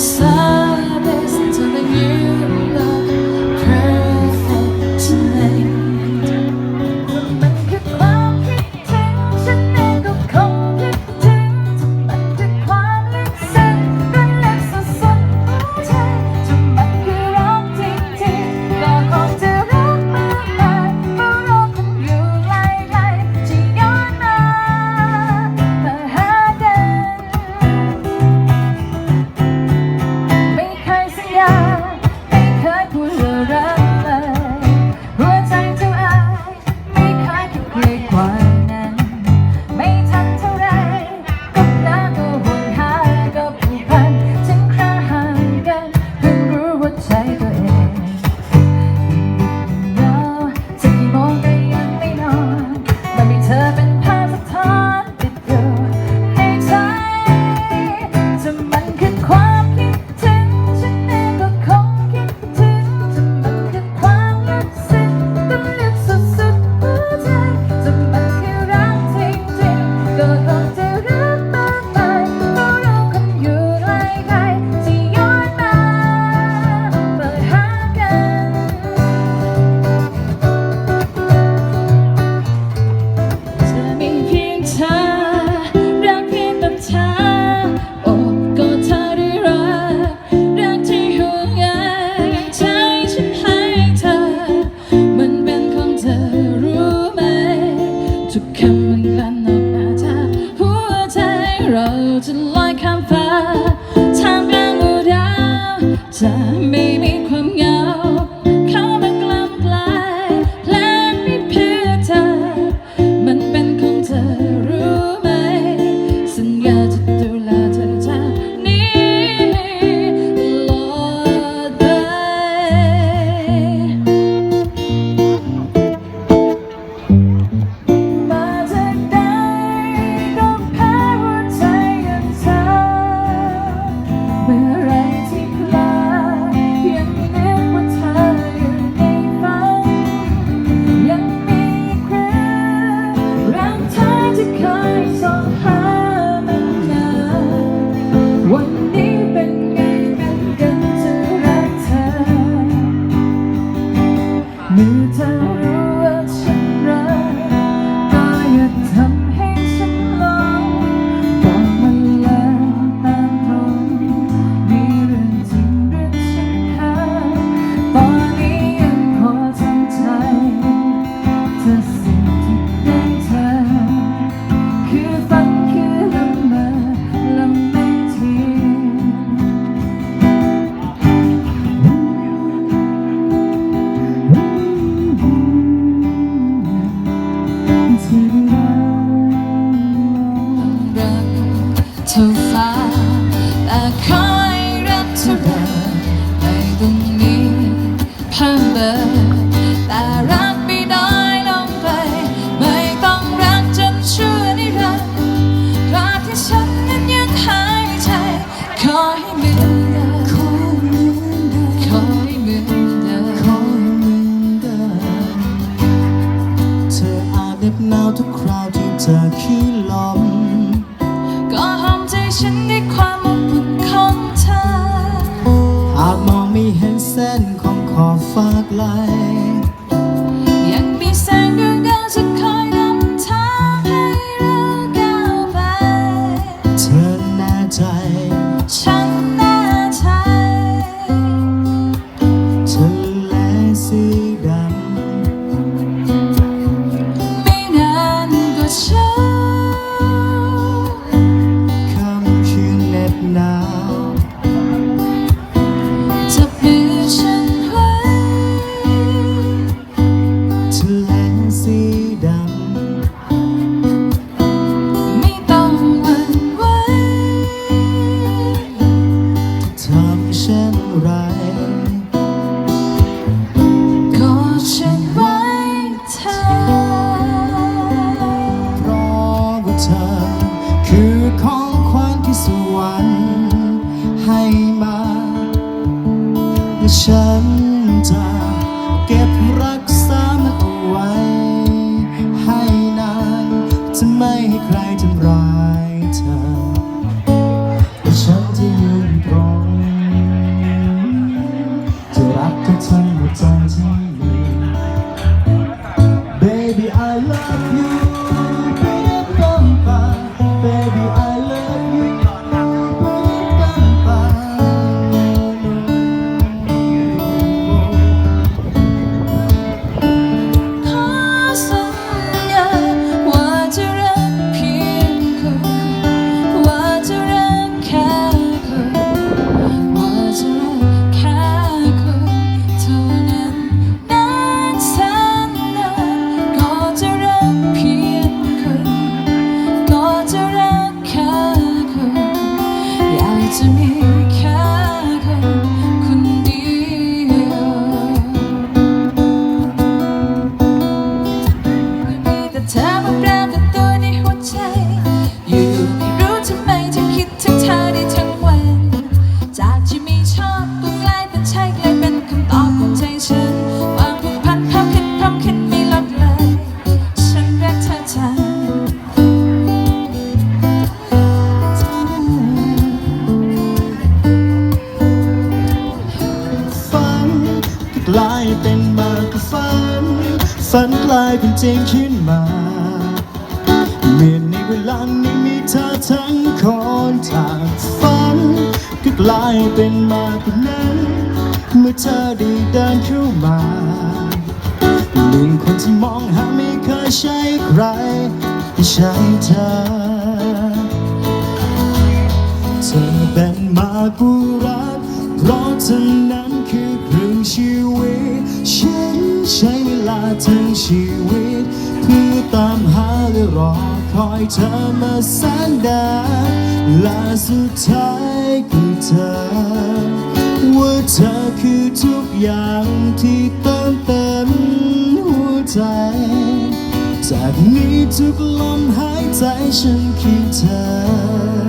sun. จะลอยข้ามฟ้าทางกลางดวดาวจะไม่มี ฉันจะเก็บ จริงขึ้นมาเมื่อในเวลานี้มีเธอทั้งคนทางฝันก็กลายเป็นมาเกว่านั้น เมื่อเธอได้เดินเข้ามาหนึ่งคนที่มองหาไม่เคยใช่ใครที่ใช่เธอ เธอเป็นมาผู้รักเพราะเธอนั้นคือครึ่งชีวิตฉันใช้เวลาทั้งชีวิต ตามหาและรอคอยเธอมาแสนดานแลาสุดท้ายคือเธอ ว่าเธอคือทุกอย่างที่เติมเต็มหัวใจ จากนี้ทุกลมหายใจฉันคิดเธอ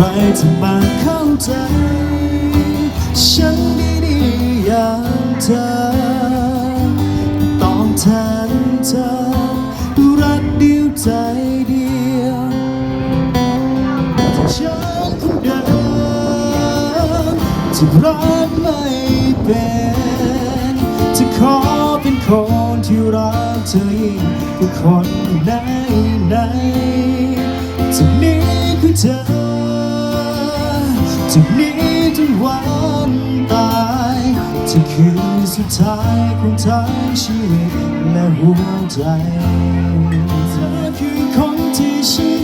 ใครจะมาเข้าใจ ฉันดีดีอย่างเธอต้องแทนเธอ รักเดียวใจเดียวถ้าฉันคนเดิมจะรักไม่เป็นจะขอเป็นคนที่รักเธอยิ่งกว่าคนไหนไหนจะนี้คือเธอ จานี้จนวันตายจะคือสุดท้ายของทั้งชีวิตและหัวใจเธอคือคนที่ฉั